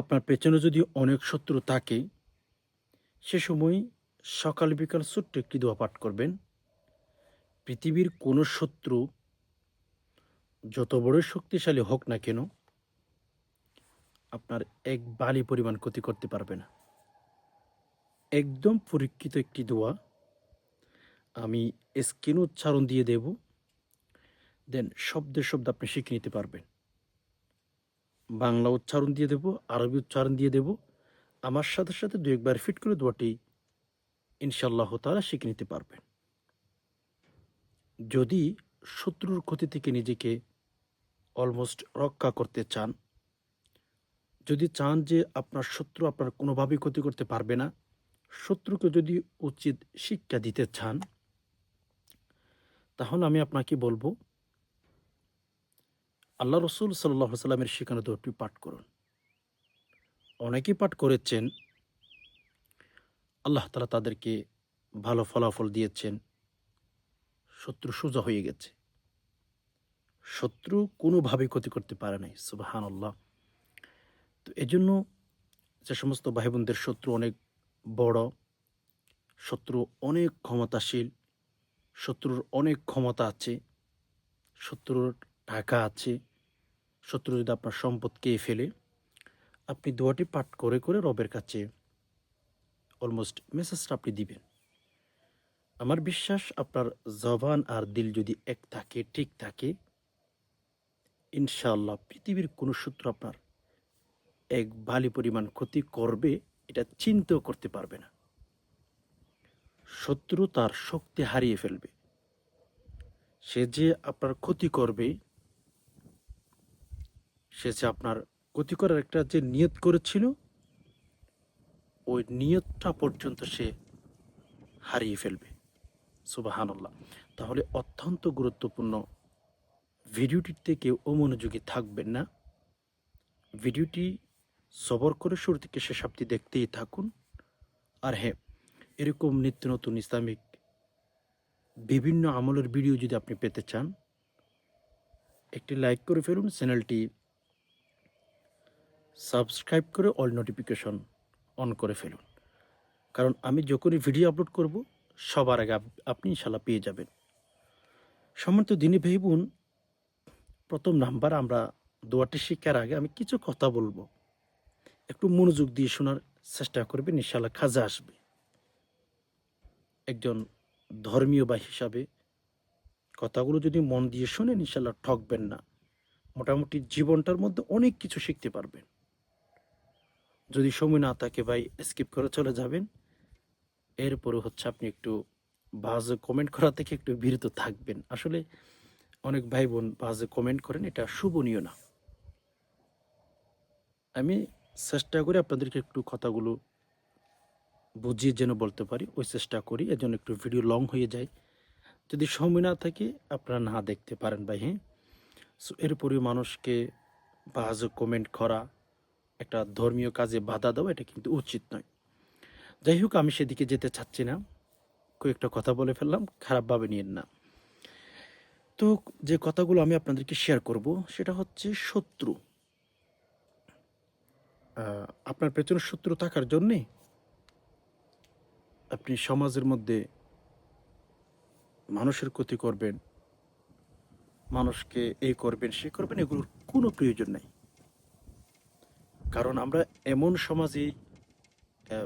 আপনার পেছনে যদি অনেক শত্রু থাকে, সে সময় সকাল বিকাল ছোট্ট একটি দোয়া পাঠ করবেন। পৃথিবীর কোনো শত্রু যত বড় শক্তিশালী হোক না কেন, আপনার এক বালি পরিমাণ ক্ষতি করতে পারবে না। একদম পরীক্ষিত একটি দোয়া। আমি স্ক্রিন উচ্চারণ দিয়ে দেব, দেন শব্দে শব্দ আপনি শিখে নিতে পারবেন। বাংলা উচ্চারণ দিয়ে দেব, আরবি উচ্চারণ দিয়ে দেব। আমার সাথে সাথে দু একবার ফিট করে দোয়াটি ইনশাল্লাহ তারা শিখে নিতে পারবেন। যদি শত্রুর ক্ষতি থেকে নিজেকে অলমোস্ট রক্ষা করতে চান, যদি চান যে আপনার শত্রু আপনার কোনোভাবেই ক্ষতি করতে পারবে না, শত্রুকে যদি উচিত শিক্ষা দিতে চান, তাহলে আমি আপনাকে বলব আল্লাহ রসুল সাল্লাহ সাল্লামের শিখানো দোয়াটি পাঠ করুন। অনেকেই পাঠ করেছেন, আল্লাহ তালা তাদেরকে ভালো ফলাফল দিয়েছেন, শত্রু সোজা হয়ে গেছে। শত্রু কোনোভাবেই ক্ষতি করতে পারে নাই সুবাহান আল্লাহ তো এজন্য যে সমস্ত ভাই বোনদের শত্রু অনেক বড়, শত্রু অনেক ক্ষমতাশীল, শত্রুর অনেক ক্ষমতা আছে, শত্রুর টাকা আছে শত্রু যদি আপনার সম্পদ খেয়ে ফেলে, আপনি দোয়াটি পাঠ করে করে রবের কাছে অলমোস্ট মেসেজটা আপনি দিবেন। আমার বিশ্বাস আপনার জবান আর দিল যদি এক থাকে, ঠিক থাকে, ইনশাআল্লাহ পৃথিবীর কোনো সূত্র আপনার এক বালি পরিমাণ ক্ষতি করবে, এটা চিন্তাও করতে পারবে না। শত্রু তার শক্তি হারিয়ে ফেলবে। সে যে আপনার ক্ষতি করবে সে যে আপনার ক্ষতি করার একটা যে নিয়ত করেছিল, ওই নিয়তটা পর্যন্ত সে হারিয়ে ফেলবে। সুবাহান্লাহ তাহলে অত্যন্ত গুরুত্বপূর্ণ ভিডিওটির থেকে অমনোযোগী থাকবেন না। ভিডিওটি সবর করে শুরু থেকে শেষ আপনি দেখতেই থাকুন। আর হ্যাঁ এরকম নিত্য নতুন ইসলামিক বিভিন্ন আমলের ভিডিও যদি আপনি পেতে চান, একটি লাইক করে ফেলুন, চ্যানেলটি সাবস্ক্রাইব করে অল নোটিফিকেশন অন করে ফেলুন। কারণ আমি যখনই ভিডিও আপলোড করব, সবার আগে আপ- আপনি ইনশাল্লাহ পেয়ে যাবেন। সম্মানিত দিনী ভাই বোন, প্রথম নাম্বার আমরা দোয়াটি শিক্ষার আগে আমি কিছু কথা বলব। একটু মনোযোগ দিয়ে শোনার চেষ্টা করবেন, ইনশাল্লাহ খাজা আসবে। একজন ধর্মীয় বা হিসাবে কথাগুলো যদি মন দিয়ে শোনেন, ইনশাল্লাহ ঠকবেন না। মোটামুটি জীবনটার মধ্যে অনেক কিছু শিখতে পারবেন। যদি সময় না থাকে ভাই স্কিপ করে চলে যাবেন। এরপরে হচ্ছে আপনি একটু বাজে কমেন্ট করা থেকে একটু বিরত থাকবেন। আসলে অনেক ভাই বোন বাজে কমেন্ট করেন, এটা শুভনীয় না। আমি চেষ্টা করি আপনাদেরকে একটু কথাগুলো বুঝিয়ে যেন বলতে পারি, ওই চেষ্টা করি এর জন্য একটু ভিডিও লং হয়ে যায়। যদি সময় না থাকে, আপনারা না দেখতে পারেন ভাই হ্যাঁ? সো এরপরেও মানুষকে বাজে কমেন্ট করা একটা ধর্মীয় কাজে বাধা দেওয়া, এটা কিন্তু উচিত নয়। যাই হোক, আমি সেদিকে যেতে চাচ্ছি না। কয়েকটা কথা বলে ফেললাম, খারাপভাবে নিয়েন না। তো যে কথাগুলো আমি আপনাদেরকে শেয়ার করব, সেটা হচ্ছে শত্রু। আপনার পেছনে শত্রু থাকার জন্যে আপনি সমাজের মধ্যে মানুষের ক্ষতি করবেন, মানুষকে এই করবেন, সে করবেন, এগুলোর কোনো প্রয়োজন নেই। কারণ আমরা এমন সমাজে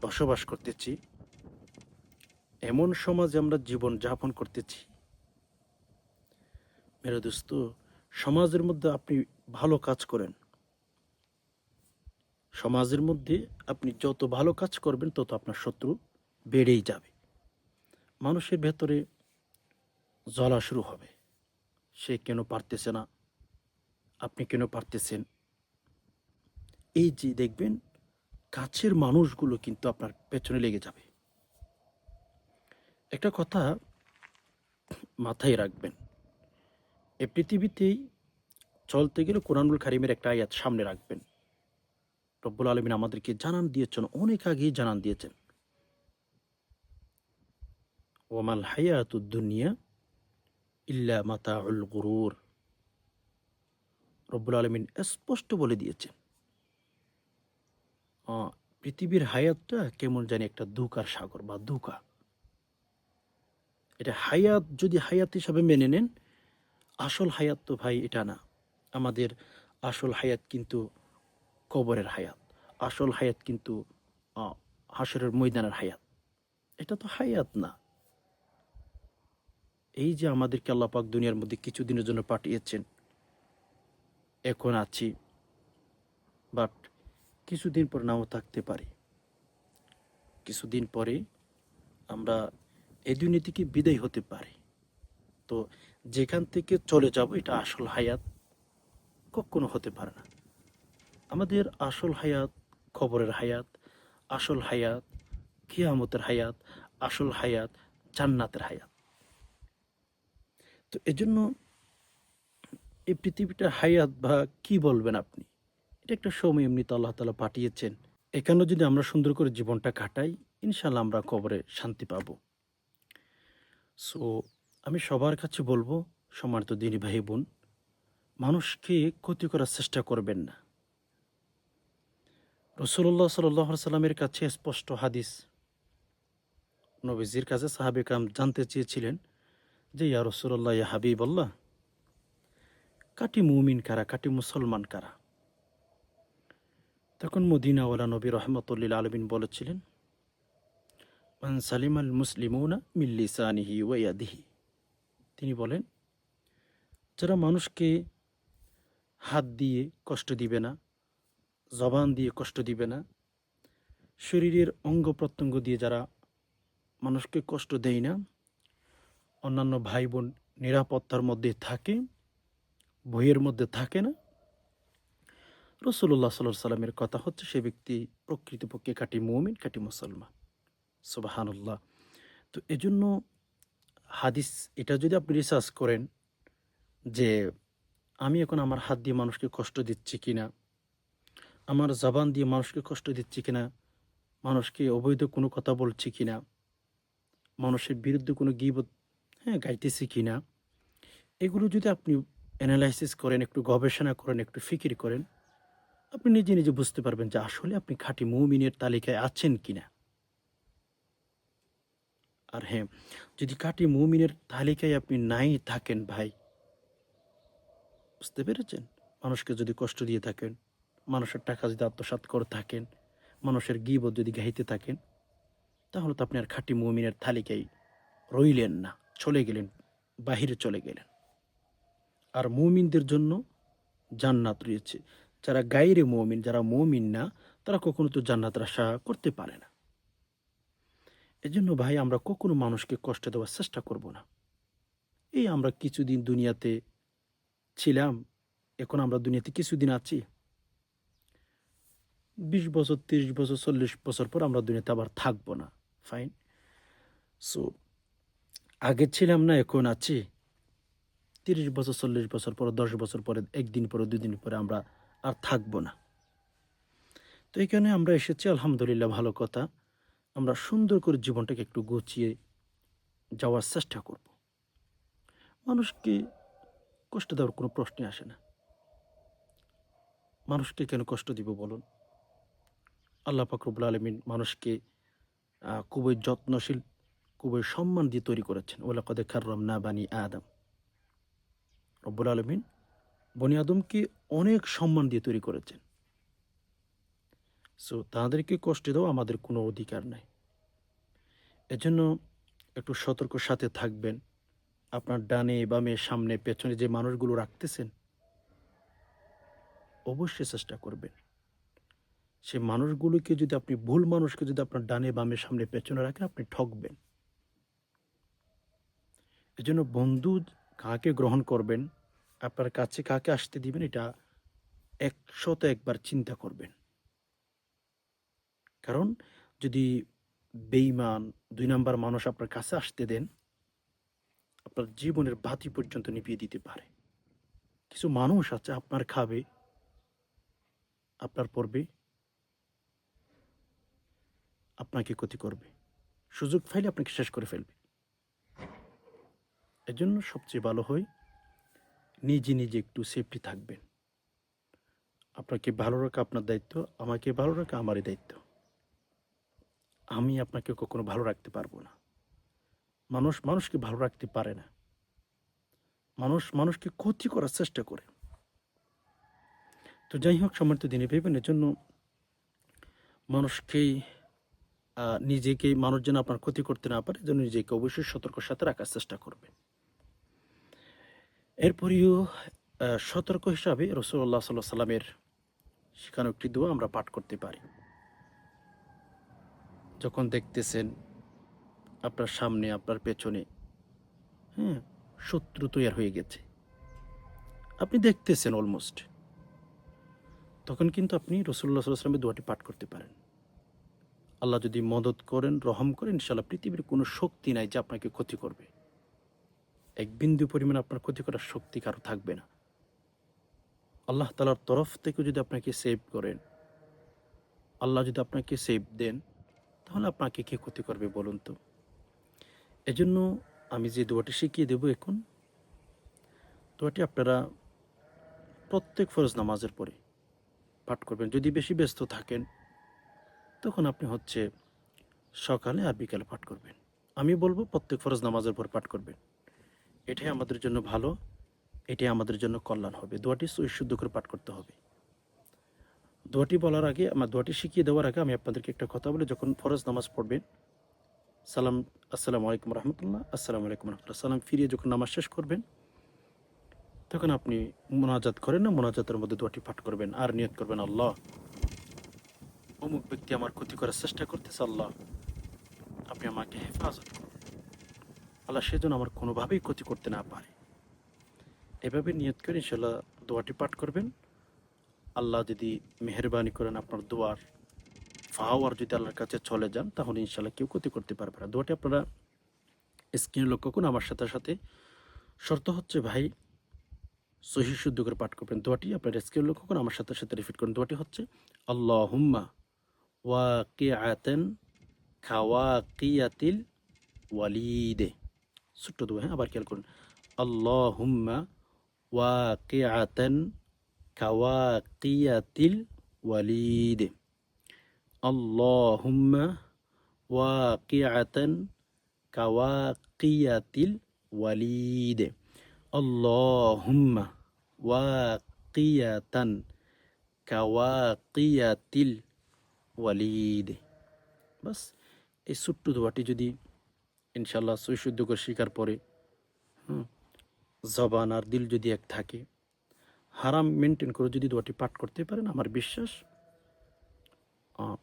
বসবাস করতেছি, এমন সমাজে আমরা জীবন যাপন করতেছি। মেরে দোস্ত, সমাজের মধ্যে আপনি ভালো কাজ করেন। সমাজের মধ্যে আপনি যত ভালো কাজ করবেন, তত আপনার শত্রু বেড়েই যাবে। মানুষের ভেতরে জ্বলা শুরু হবে। সে কেন পারতেছে না? আপনি কেন পারতেছেন? এই যে দেখবেন, কাছের মানুষগুলো কিন্তু আপনার পেছনে লেগে যাবে। একটা কথা মাথায় রাখবেন, এ পৃথিবীতেই চলতে গেলে কোরআনুল কারিমের একটা আয়াত সামনে রাখবেন। রব্বুল আলমিন আমাদেরকে জানান দিয়েছেন, অনেক আগেই জানান দিয়েছেন। ওমাল হায়াতুদ দুনিয়া ইল্লা মাতাউল গুরুর। রব্বুল আলমিন স্পষ্ট বলে দিয়েছেন পৃথিবীর হায়াতটা কেমন জানি একটা দুকার সাগর বা দুকা এটা হায়াত যদি হায়াত হিসাবে মেনে নেন, আসল হায়াত তো ভাই এটা না। আমাদের আসল হায়াত কিন্তু কবরের হায়াত, আসল হায়াত কিন্তু হাসরের ময়দানের হায়াত। এটা তো হায়াত না। এই যে আমাদেরকে আল্লাপাক দুনিয়ার মধ্যে কিছুদিনের জন্য পাঠিয়েছেন, এখন আছি বাট কিছুদিন পর নাও থাকতে পারি। কিছুদিন পরে আমরা এই দুনিয়া থেকে বিদায় হতে পারি? তো যেখান থেকে চলে যাব, এটা আসল হায়াত কখনো হতে পারে না। আমাদের আসল হায়াত খবরের হায়াত, আসল হায়াত কিয়ামতের হায়াত, আসল হায়াত জান্নাতের হায়াত। তো এজন্য এই পৃথিবীটা হায়াত বা কি বলবেন আপনি? এটা একটা সময় এমনিতে আল্লাহ তালা পাঠিয়েছেন। এখানেও যদি আমরা সুন্দর করে জীবনটা কাটাই ইনশাল্লাহ আমরা কবরে শান্তি পাব। সো আমি সবার কাছে বলব সমানিত দিনী ভাই বোন মানুষকে ক্ষতি করার চেষ্টা করবেন না। রসুল্লাহ সাল্লাহ সাল্লামের কাছে স্পষ্ট হাদিস। নবীজির কাছে সাহাবেকাম জানতে চেয়েছিলেন যে, ইয়া রসুল্লাহ ইয়া হাবিব আল্লাহ কাটি মুমিন কারা, কাটি মুসলমান কারা? তখন মদিনাওয়ালা নবী রহমতুল্লিল আলমিন বলেছিলেন, মান সালিম আল মুসলিমুনা মিল্লিসানিহি ওয়াদিহি তিনি বলেন, যারা মানুষকে হাত দিয়ে কষ্ট দিবে না, জবান দিয়ে কষ্ট দিবে না, শরীরের অঙ্গ প্রত্যঙ্গ দিয়ে যারা মানুষকে কষ্ট দেয় না, অন্যান্য ভাই বোন নিরাপত্তার মধ্যে থাকে বইয়ের মধ্যে থাকে না রসুল্লাহ সাল্লাহ সাল্লামের কথা হচ্ছে সে ব্যক্তি প্রকৃতপক্ষে কাটি মুমিন কাটি মুসলমান। সুবাহানুল্লাহ। তো এজন্য হাদিস, এটা যদি আপনি রিসার্চ করেন যে আমি এখন আমার হাত দিয়ে মানুষকে কষ্ট দিচ্ছি কিনা, আমার জবান দিয়ে মানুষকে কষ্ট দিচ্ছি কিনা, মানুষকে অবৈধ কোনো কথা বলছি কিনা, মানুষের বিরুদ্ধে কোনো গিবত হ্যাঁ গাইতেছি কিনা, এগুলো যদি আপনি অ্যানালাইসিস করেন, একটু গবেষণা করেন, একটু ফিকির করেন আপনি নিজে নিজে বুঝতে পারবেন যে আসলে আপনি খাঁটি মৌমিনের তালিকায় আছেন কিনা। আর হ্যাঁ যদি খাঁটি মৌমিনের তালিকায় আপনি নাই থাকেন ভাই, বুঝতে পেরেছেন? মানুষকে যদি কষ্ট দিয়ে থাকেন, মানুষের টাকা যদি আত্মসাৎ করে থাকেন, মানুষের গিবত যদি গাইতে থাকেন, তাহলে তো আপনি আর খাঁটি মৌমিনের তালিকায় রইলেন না, চলে গেলেন, বাহিরে চলে গেলেন। আর মৌমিনদের জন্য জান্নাত রয়েছে। যারা গাইরে মৌমিন, যারা মৌমিন না, তারা কখনো তো জান্নাতের আশা করতে পারে না। এজন্য ভাই, আমরা কখনো মানুষকে কষ্ট দেওয়ার চেষ্টা করব না। এই আমরা কিছুদিন দুনিয়াতে ছিলাম, এখন আমরা দুনিয়াতে কিছুদিন আছি। বিশ বছর, তিরিশ বছর, চল্লিশ বছর পর আমরা দুনিয়াতে আবার থাকব না। ফাইন সো আগে ছিলাম না, এখন আছি। তিরিশ বছর, চল্লিশ বছর পরে, দশ বছর পরে, একদিন পরে, দুদিন পরে আমরা আর থাকব না। তো এখানে আমরা এসেছি, আলহামদুলিল্লাহ ভালো কথা। আমরা সুন্দর করে জীবনটাকে একটু গুছিয়ে যাওয়ার চেষ্টা করব। মানুষকে কষ্ট দেওয়ার কোনো প্রশ্নই আসে না। মানুষকে কেন কষ্ট দিব বলুন? আল্লাহ ফাকরুবুল আলমিন মানুষকে খুবই যত্নশীল, খুবই সম্মান দিয়ে তৈরি করেছেন। ওলা কদে খাররাম না বানি আদম। রব্বুল আলমিন বনি আদমকে অনেক সম্মান দিয়ে তৈরি করেছেন। সো তাদেরকে কষ্ট দেওয়া আমাদের কোনো অধিকার নাই। এজন্য একটু সতর্ক সাথে থাকবেন। আপনার ডানে বামে সামনে, পেছনে যে মানুষগুলো রাখতেছেন, অবশ্যই চেষ্টা করবেন। সে মানুষগুলোকে যদি আপনি, ভুল মানুষকে যদি আপনার ডানে বামে সামনে, পেছনে রাখেন, আপনি ঠকবেন। এজন্য বন্ধু কাকে গ্রহণ করবেন আপনার কাছে কাকে আসতে দিবেন, এটা একশত একবার চিন্তা করবেন। কারণ যদি বেইমান দুই নাম্বার মানুষ আপনার কাছে আসতে দেন, আপনার জীবনের বাতি পর্যন্ত নিভিয়ে দিতে পারে। কিছু মানুষ আছে আপনার খাবে, আপনার পড়বে, আপনাকে ক্ষতি করবে। সুযোগ পাইলে আপনাকে শেষ করে ফেলবে। এজন্য সবচেয়ে ভালো হয় নিজে নিজে একটু সেফটি থাকবেন। আপনাকে ভালো রাখা আপনার দায়িত্ব আমাকে ভালো রাখা আমারই দায়িত্ব। আমি আপনাকে কখনো ভালো রাখতে পারব না। মানুষ মানুষকে ভালো রাখতে পারে না। মানুষ মানুষকে ক্ষতি করার চেষ্টা করে। তো যাই হোক সম্মানিত দিনে ভেবেন এর জন্য মানুষকেই আহ, নিজেকেই মানুষ যেন আপনার ক্ষতি করতে না পারে যেন নিজেকে অবশ্যই সতর্কর সাথে রাখার চেষ্টা করবে এরপরেও সতর্ক হিসাবে রসুল্লাহ সাল্লাহ সাল্লামের শেখানো একটি দোয়া আমরা পাঠ করতে পারি। যখন দেখতেছেন আপনার সামনে, আপনার পেছনে হ্যাঁ শত্রু তৈরি হয়ে গেছে। আপনি দেখতেছেন অলমোস্ট তখন কিন্তু আপনি রসুল্লাহ সাল্লাহ সাল্লামের দোয়াটি পাঠ করতে পারেন। আল্লাহ যদি মদত করেন, রহম করেন ইনশাল্লাহ পৃথিবীর কোনো শক্তি নাই যে আপনাকে ক্ষতি করবে। এক বিন্দু পরিমাণ আপনার ক্ষতি করার শক্তি কারও থাকবে না। আল্লাহ তালার তরফ থেকে যদি আপনাকে সেভ করেন, আল্লাহ যদি আপনাকে সেভ দেন, তাহলে আপনাকে কে ক্ষতি করবে বলুন তো? এজন্য আমি যে দোয়াটি শিখিয়ে দেব এখন, দোয়াটি আপনারা প্রত্যেক ফরজ নামাজের পরে পাঠ করবেন। যদি বেশি ব্যস্ত থাকেন, তখন আপনি হচ্ছে সকালে আর বিকালে পাঠ করবেন। আমি বলব প্রত্যেক ফরজ নামাজের পর পাঠ করবেন। এটাই আমাদের জন্য ভালো, এটাই আমাদের জন্য কল্যাণ হবে। দোয়াটি শুদ্ধ করে পাঠ করতে হবে। দোয়াটি বলার আগে, আমার দোয়াটি শিখিয়ে দেওয়ার আগে আমি আপনাদেরকে একটা কথা বলি। যখন ফরজ নামাজ পড়বেন, সালাম, আসসালামু আলাইকুম রহমতুল্লাহ, আসসালামু আলাইকুম রহমতুল্লাহ। সালাম ফিরিয়ে যখন নামাজ শেষ করবেন, তখন আপনি মোনাজাত করেন না, মোনাজাতের মধ্যে দোয়াটি পাঠ করবেন। আর নিয়ত করবেন, আল্লাহ, অমুক ব্যক্তি আমার ক্ষতি করার চেষ্টা করতেছে, আল্লাহ, আপনি আমাকে হেফাজত করুন। আল্লাহ সেজন্য আমার কোনোভাবেই ক্ষতি করতে না পারে। এভাবে নিয়ত করে ইনশাল্লাহ দোয়াটি পাঠ করবেন। আল্লাহ যদি মেহরবানি করেন আপনার দোয়ার ফাওয়ার যদি আল্লাহর কাছে চলে যান, তাহলে ইনশাল্লাহ কেউ ক্ষতি করতে পারবে না। দোয়াটি আপনারা স্ক্রিনে লক্ষ্য করুন। আমার সাথে সাথে শর্ত হচ্ছে, ভাই, সহি শুদ্ধ করে পাঠ করবেন দোয়াটি। আপনার স্ক্রিনে লক্ষ্য করুন। আমার সাথে সাথে রিপিট করুন দোয়াটি হচ্ছে আল্লাহ হুম্মা ওয়া কে আয়াতেন খাওয়া কিয়াতিল ওয়ালিদে। ছোট্ট দোয়া হ্যাঁ আবার খেয়াল করুন আল্লাহ হুম্মা ওয়াকিয়াতেন কাওয়াকিয়াতিল ওয়ালিদ আল্লাহ হুম্মা ওয়াকিয়াতেন কাওয়াকিয়াতিল ওয়ালিদ আল্লাহ হুম্মা ওয়াকিয়াতেন কাওয়াকিয়াতিল ওয়ালিদ বাস এই ছোট্ট দোয়াটি যদি ইনশাল্লাহ সুশুদ্ধ করে শিকার পরে জবান আর দিল যদি এক থাকে, হারাম মেনটেন করে যদি দোয়াটি পাঠ করতে পারেন, আমার বিশ্বাস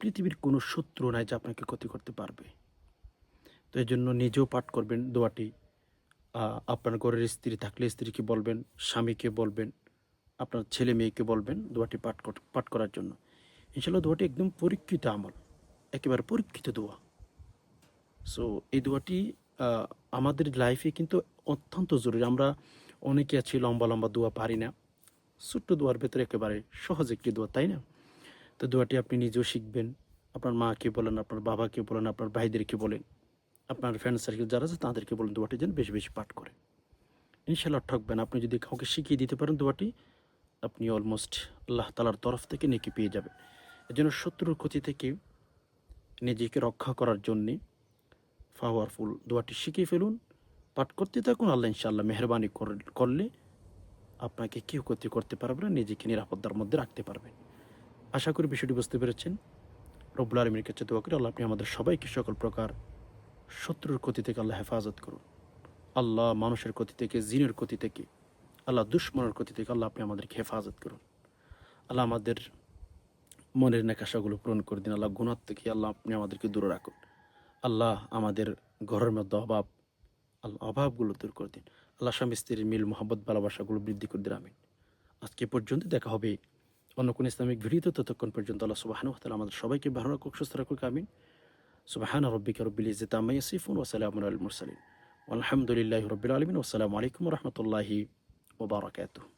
পৃথিবীর কোনো শত্রু নাই যে আপনাকে ক্ষতি করতে পারবে। তো এই জন্য নিজেও পাঠ করবেন দোয়াটি আপনার ঘরের স্ত্রী থাকলে স্ত্রীকে বলবেন, স্বামীকে বলবেন, আপনার ছেলে মেয়েকে বলবেন দোয়াটি পাঠ পাঠ করার জন্য। ইনশাল্লাহ দোয়াটি একদম পরীক্ষিত আমল, একেবারে পরীক্ষিত দোয়া। সো এই দোয়াটি আমাদের লাইফে কিন্তু অত্যন্ত জরুরি। আমরা অনেকে আছি, লম্বা লম্বা দোয়া পারি না। ছোট্ট দোয়ার ভেতরে একেবারে সহজ একটি দোয়া, তাই না? তো দোয়াটি আপনি নিজেও শিখবেন। আপনার মাকে বলেন, আপনার বাবাকে বলেন, আপনার ভাইদেরকে বলেন, আপনার ফ্রেন্ড সার্কেল যারা আছে, তাদেরকে বলেন দোয়াটি যেন বেশি বেশি পাঠ করে। ইনশাল্লাহ ঠকবেন। আপনি যদি কাউকে শিখিয়ে দিতে পারেন দোয়াটি, আপনি অলমোস্ট আল্লাহ তালার তরফ থেকে নেকি পেয়ে যাবেন। এজন্য শত্রুর ক্ষতি থেকে নিজেকে রক্ষা করার জন্যে পাওয়ারফুল দোয়াটি শিখিয়ে ফেলুন, পাঠ করতে থাকুন, আল্লাহ ইনশাল্লাহ মেহরবানি কর- করলে আপনাকে কেউ ক্ষতি করতে পারবে না, নিজেকে নিরাপত্তার মধ্যে রাখতে পারবেন আশা করি বিষয়টি বুঝতে পেরেছেন। রব্বুল আলমীর কাছে দোয়া করি, আল্লাহ আপনি আমাদের সবাইকে সকল প্রকার শত্রুর ক্ষতি থেকে আল্লাহ হেফাজত করুন। আল্লাহ মানুষের ক্ষতি থেকে, জিনের ক্ষতি থেকে, আল্লাহ দুশ্মনের ক্ষতি থেকে আল্লাহ আপনি আমাদেরকে হেফাজত করুন। আল্লাহ আমাদের মনের নেকাশাগুলো পূরণ করে দিন, আল্লাহ গুণার থেকে আল্লাহ আপনি আমাদেরকে দূরে রাখুন। আল্লাহ আমাদের ঘরের মধ্যে অভাব, আল্লাহ অভাবগুলো দূর করে দিন। আল্লাহ স্বামী স্ত্রীর মিল মোহাম্মদ ভালোবাসাগুলো বৃদ্ধি করে দিন, আমিন। আজকে পর্যন্ত দেখা হবে অন্য কোন ইসলামিক ভিডিওতে, ততক্ষণ পর্যন্ত আল্লাহ সুবাহানু তালা আমাদের সবাইকে ভালো রাখুক, সুস্থ রাখুক, আমিন। সুবাহান রব্বিকা রব্বিল ইজ্জত আম্মা ইয়াসিফুন ওয়া সালামুন আলাল মুরসালিন। আলহামদুলিল্লাহি রাব্বিল আলামিন। ওয়া আসসালামু আলাইকুম রাহমাতুল্লাহি ওয়া বারাকাতুহু।